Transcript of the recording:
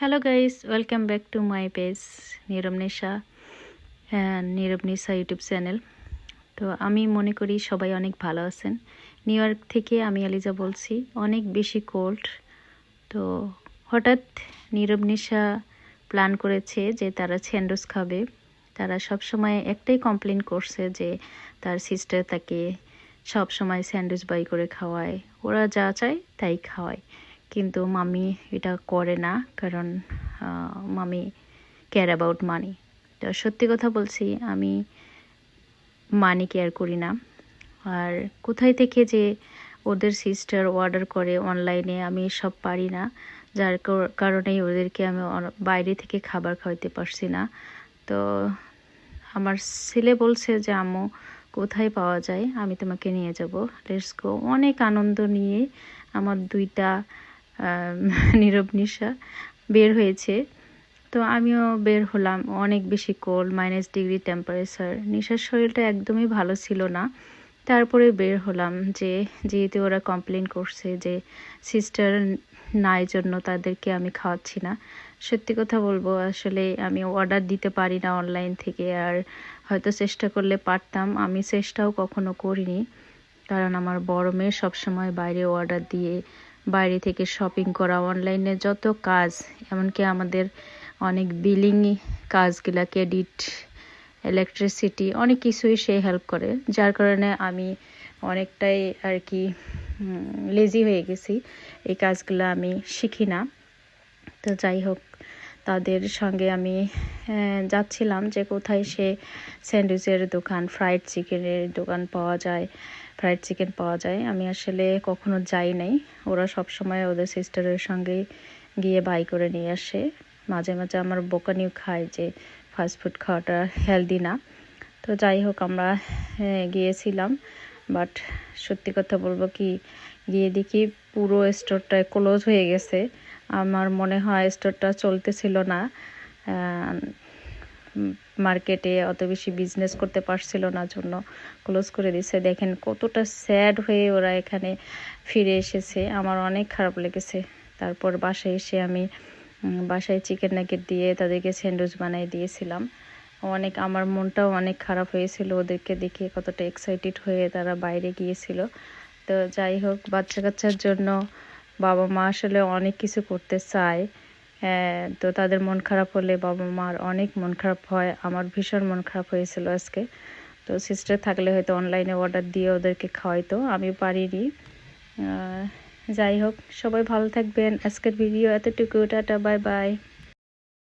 Hello guys welcome back to my page Nirob Nesha হ্যাঁ নীরব নেশা YouTube channel তো আমি মনে করি সবাই অনেক ভালো আছেন। নিউ ইয়র্ক থেকে আমি আলিজা বলছি, অনেক বেশি কোল্ড তো হঠাৎ নীরব নেশা প্ল্যান করেছে যে তারা স্যান্ডউইচ খাবে। তারা সব সময় একটাই কমপ্লেন করছে যে তার সিস্টার তাকে সব সময় স্যান্ডউইচ বাই করে খাওয়ায়। ওরা যা চায় তাই খাওয়ায়। কিন্তু মামি এটা করে না কারণ মামি কেয়ার অ্যাবাউট মানি তো সত্যি কথা বলছি আমি মানি কেয়ার করি না। আর কোথায় থেকে যে ওদের সিস্টার অর্ডার করে অনলাইনে আমি সব পারি না। যার কারণেই ওদেরকে আমি বাইরে থেকে খাবার খাওয়াতে পারছি না। তো আমার ছেলে বলছে যে আম্মু কোথায় পাওয়া যায়? আমি তোমাকে নিয়ে যাব। লেটস গো অনেক আনন্দ নিয়ে আমার দুইটা আম, নীরব নিশা বের হয়েছে। তো আমিও বের হলাম। অনেক বেশি কোল্ড মাইনাস ডিগ্রি টেম্পারেচার নিশার শরীরটা একদমই ভালো ছিল না। তারপরে বের হলাম যে, যেহেতু ওরা কমপ্লেন করছে যে সিস্টার নাই জন্য তাদেরকে আমি খাওয়াচ্ছি না। সত্যি কথা বলব, আসলে আমি অর্ডার দিতে পারি না অনলাইন থেকে। আর হয়তো চেষ্টা করলে পারতাম। আমি চেষ্টাও কখনো করিনি। কারণ আমার বড় মেয়ে সবসময় বাইরে অর্ডার দিয়ে বাইরে থেকে শপিং করা অনলাইনে যত কাজ, এমনকি আমাদের অনেক বিলিং কাজগুলা ক্রেডিট ইলেকট্রিসিটি অনেক কিছুই সে হেল্প করে। যার কারণে আমি অনেকটাই আর কি লেজি হয়ে গেছি। এই কাজগুলো আমি শিখি না। তো যাই হোক, তাদের সঙ্গে আমি যাচ্ছিলাম যে কোথায় সে স্যান্ডউইচের দোকান ফ্রাইড চিকেনের দোকান পাওয়া যায়। ফ্রাইড চিকেন পাওয়া যায়। আমি আসলে কখনো যাই নাই। ওরা সব সময় ওদের সিস্টারের সঙ্গে গিয়ে বাই করে নিয়ে আসে। মাঝে মাঝে আমার বোকানিও খায় যে ফাস্টফুড খাওয়াটা হেলদি না। তো যাই হোক আমরা হ্যাঁ, গিয়েছিলাম। বাট সত্যি কথা বলব কি গিয়ে দেখি পুরো স্টোরটা ক্লোজ হয়ে গেছে। আমার মনে হয় স্টোরটা চলতেছিল না। মার্কেটে অত বেশি বিজনেস করতে পারছিল না, জন্য ক্লোজ করে দিছে। দেখেন কতটা স্যাড হয়ে ওরা এখানে ফিরে এসেছে। আমার অনেক খারাপ লেগেছে। তারপর বাসায় এসে আমি বাসায় চিকেন নাগেট দিয়ে তাদেরকে স্যান্ডউইচ বানিয়ে দিয়েছিলাম। অনেক, আমার মনটাও অনেক খারাপ হয়েছিল। ওদেরকে দেখে কতটা এক্সাইটেড হয়ে তারা বাইরে গিয়েছিল। তো যাই হোক বাচ্চা কাচ্চার জন্য বাবা মা আসলে অনেক কিছু করতে চায়। তো তাদের মন খারাপ হলে বাবা মার অনেক মন খারাপ হয়। আমার ভীষণ মন খারাপ হয়েছিল আজকে। তো সিস্টার থাকলে হয়তো অনলাইনে অর্ডার দিয়ে ওদেরকে খাওয়াইতো। আমি পারিনি। যাই হোক, সবাই ভালো থাকবেন। আজকের ভিডিও এতটুকু। Tata bye bye